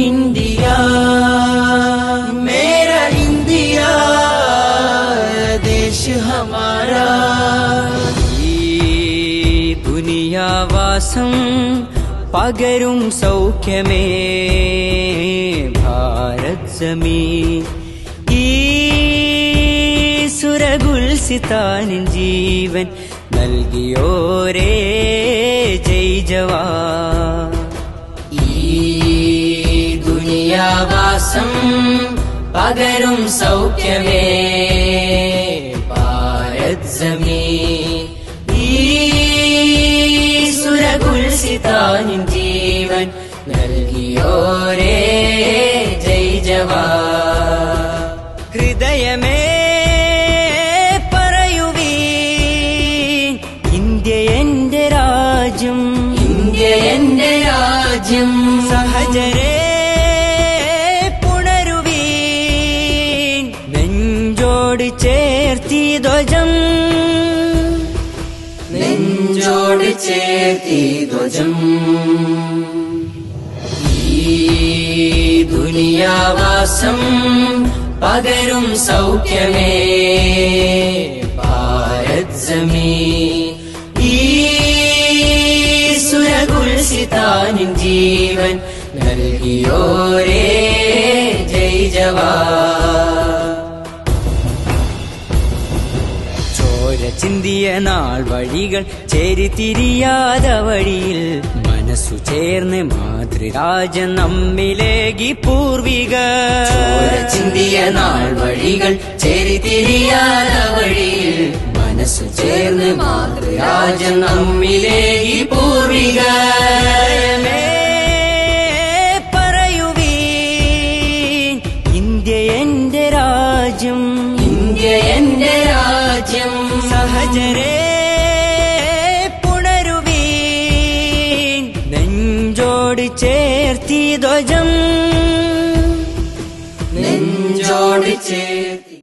India മേര India ദേശ് ഹമാരാ ഈ ദുനിയാവാസം പകരും സൗഖ്യമേ ഭാരത് ജമീ ഈ സുരഗുൽ സിതാനിൻ ജീവൻ നൽകിയോരേ ദുനിയാവാസം പകരും സൗഖ്യമേ. ഭാരത് സമീ. ഈ സുരകുൽസിതാനിൻ ജീവൻ നൽകിയോരേ. ജയ് ജവാ ഹൃദയമേ പറയുവീ ഇന്ത്യ എന്റെ രാജ്യം. ഇന്ത്യ എന്റെ രാജ്യം. ചേർത്തി ധ്വജം നെഞ്ചോട് ചേർത്തി ധ്വജം ദുനിയാവാസം പകരും സൗഖ്യമേ. ഭാരത് സമീ. ഈ സുരകുൽസിതാനിൻ ജീവൻ നൽകിയോരേ ജയ് ജവാ ചോര ചിന്തിയ നാൾ വഴികൾ ചേരിതിരിയാത വഴിയിൽ മനസ്സു ചേർന്ന് മാതൃരാജ നമ്മിലേകി പൂർവിക ചിന്തിയ നാൾ വഴികൾ ചേരിതിരിയാത വഴിയിൽ മനസ്സു ചേർന്ന് മാതൃരാജൻ നമ്മിലേകി പൂർവിക പറയുവീ ഇന്ത്യ എന്റെ രാജ്യം. ഇന്ത്യ എന്റെ രാജ്യം. നെഞ്ചോട് ചേർത്തി ധ്വജം നെഞ്ചോട് ചേർ